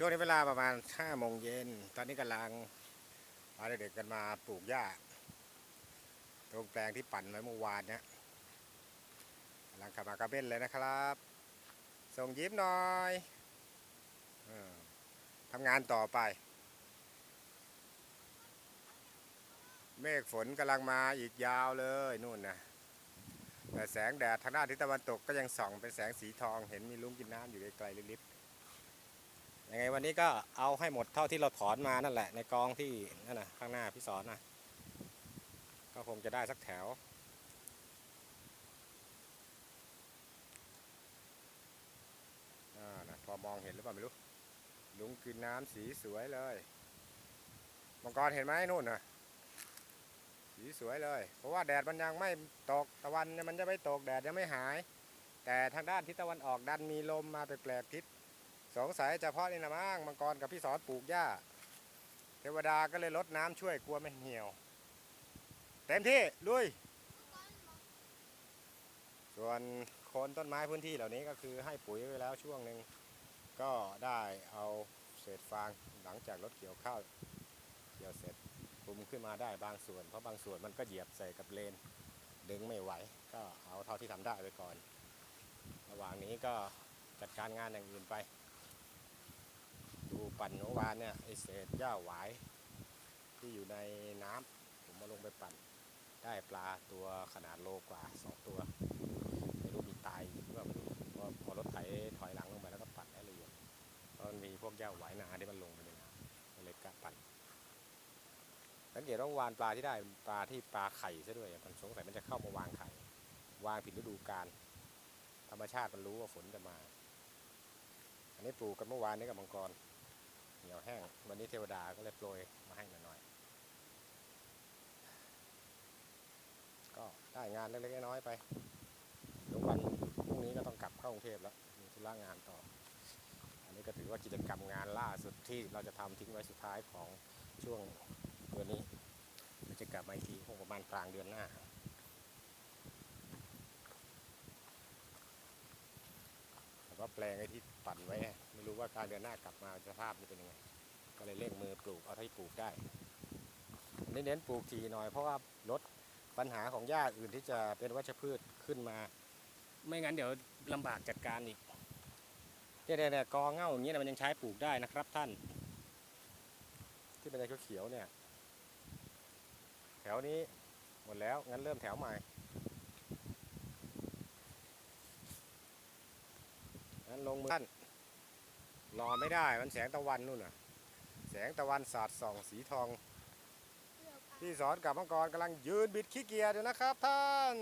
ช่วงนี้เวลาประมาณห้าโมงเย็น ตอนนี้กำลังพาเด็กๆกันมาปลูกหญ้า ตรงแปลงที่ปั่นไว้เมื่อวานเนี่ยกำลังขับมากระเบ้นเลยนะครับ ส่งยิ้มหน่อยอทำงานต่อไป เมฆฝนกำลังมาอีกยาวเลยนู่นนะแต่แสงแดดทางด้านทิศตะวันตกก็ยังส่องเป็นแสงสีทอง เห็นมีลุ้งกินน้ำอยู่ไกลๆลิบๆ ยังไงวันนี้ก็เอาให้หมดเท่าที่เราถอนมานั่นแหละ ในกองที่นั่นนะข้างหน้าพี่สอนนะก็คงจะได้สักแถว อ่านะพอมองเห็นหรือเปล่าไม่รู้ลุงกินน้ำสีสวยเลยมังกรเห็นไหมนู่นน่ะสีสวยเลย เพราะว่าแดดมันยังไม่ตกตะวันเนี่ยมันจะไม่ตกแดดยังไม่หาย แต่ทางด้านทิศตะวันออกดันมีลมมาแปลกๆทิศ สงสัยเฉพาะนี่นะมั้งมังกรกับพี่สอนปลูกหญ้า เทวดาก็เลยลดน้ำช่วยกลัวไม่เหี่ยว เต็มที่ลุย ส่วนโคนต้นไม้พื้นที่เหล่านี้ก็คือให้ปุ๋ยไว้แล้วช่วงหนึ่งก็ได้เอาเศษฟางหลังจากรถเกี่ยวข้าวเกี่ยวเสร็จคลุมขึ้นมาได้บางส่วน เพราะบางส่วนมันก็เหยียบใส่กับเลน ดึงไม่ไหว ก็เอาเท่าที่ทำได้ไปก่อน ระหว่างนี้ก็จัดการงานอย่างอื่นไป ปั่นเมื่อวานเนี่ยไอเศษหญ้าหวาย ที่อยู่ในน้ำผมมาลงไปปั่น ได้ปลาตัวขนาดโลกว่าสองตัวไม่รู้มีตายหรือเปล่าไม่รู้เพราะพอรถไถถอยหลังลงไปแล้วก็ปั่นได้ละเอียดเพราะมันมีพวกหญ้าหวายนาที่มันลงไปในน้ำก็เลยกะปั่นสังเกตว่าวานปลาที่ได้เป็นปลาที่ปลาไข่ซะด้วยมันสงสัยมันจะเข้ามาวางไข่วางผิดฤดูกาลธรรมชาติมันรู้ว่าฝนจะมา อันนี้ปลูกกันเมื่อวานนี้กับมังกร เหนียวแห้ง วันนี้เทวดาก็เลยโปรยมาให้หน่อยๆก็ได้งานเล็กๆน้อยๆไปเดี๋ยววันพรุ่งนี้ก็ต้องกลับเข้ากรุงเทพแล้วมีธุระงานต่อ อันนี้ก็ถือว่ากิจกรรมงานล่าสุดที่เราจะทำทิ้งไว้สุดท้ายของช่วงเดือนนี้จะกลับมาอีกทีคงประมาณกลางเดือนหน้า แต่ ว่าแปลงไอ้ที่ปั่นไว้ ไม่รู้ว่ากางเดือนหน้ากลับมาสภาพจะเป็นยังไง ก็เลยเร่งมือปลูกเอาที่ปลูกได้นนี้เน้นปลูกทีหน่อยเพราะว่าลดปัญหาของหญ้าอื่นที่จะเป็นวัชพืชขึ้นมา ไม่งั้นเดี๋ยวลำบากจัดการอีกเนี่ยเนี่ยเนี่ยกอเง่าอย่างนี้นะมันยังใช้ปลูกได้นะครับท่าน ที่เป็นอะไรเขียวๆเนี่ย แถวนี้หมดแล้วงั้นเริ่มแถวใหม่ันลงมือท่านรอไม่ได้มันแสงตะวันนู่นน่ะ แสงตะวันสาดส่องสีทองพี่สอนกับมังกรกำลังยืนบิดขี้เกียจอยู่นะครับท่าน